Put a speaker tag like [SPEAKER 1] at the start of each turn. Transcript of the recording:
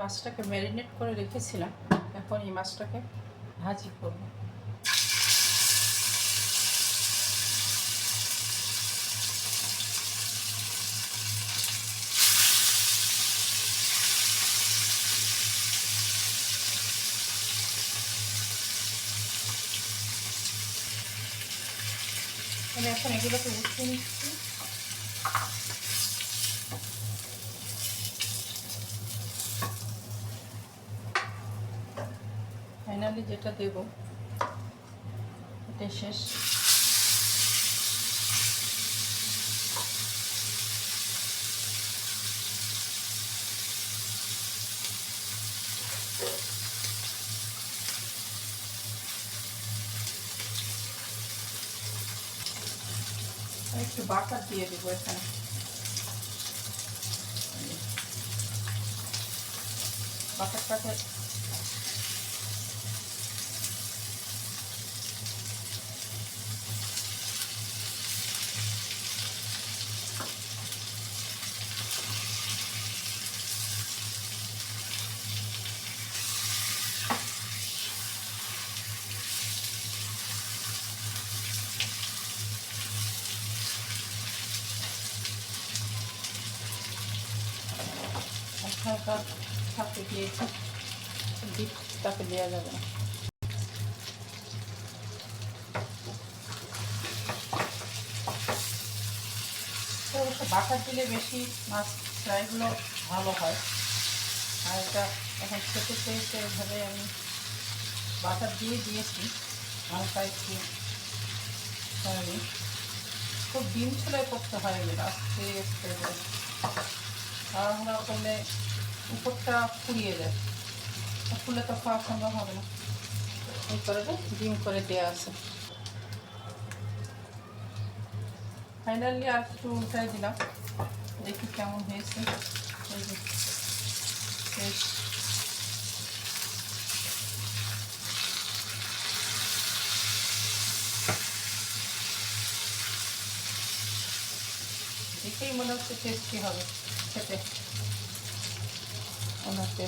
[SPEAKER 1] মাছটাকে ম্যারিনেট করে রেখেছিলাম। এখন এই মাছটাকে ভাজি করব। আমি এখন এগুলোকে উঠিয়ে নিচ্ছি। ফাইনালি যেটা দেব এটা শেষ। একটু বাটার দিয়ে দেবো এখানে। বাটারটাকে হালকা থাকতে দিয়েছি ডিপ তাকে দেওয়া যাবে না অবশ্য বাটার দিলে বেশি মাছ ফ্রাইগুলো ভালো হয় আর এটা এখন খেতে চেয়েছে এভাবে আমি বাটার দিয়ে দিয়েছি হালকা একটু সয়াবিন খুব ডিম ছড়াই করতে হয় আস্তে আস্তে তাড়াহুড়া করলে উপরটা ফুরিয়ে যায়। ফুলে তো খাওয়া সম্ভব হবে না। এই করে ডিম করে দেওয়া আছে। ফাইনালি আর একটু উল্টাই দিলাম। দেখি কেমন হয়েছে। দেখেই মনে হচ্ছে টেস্টি হবে খেতে। মনে হচ্ছে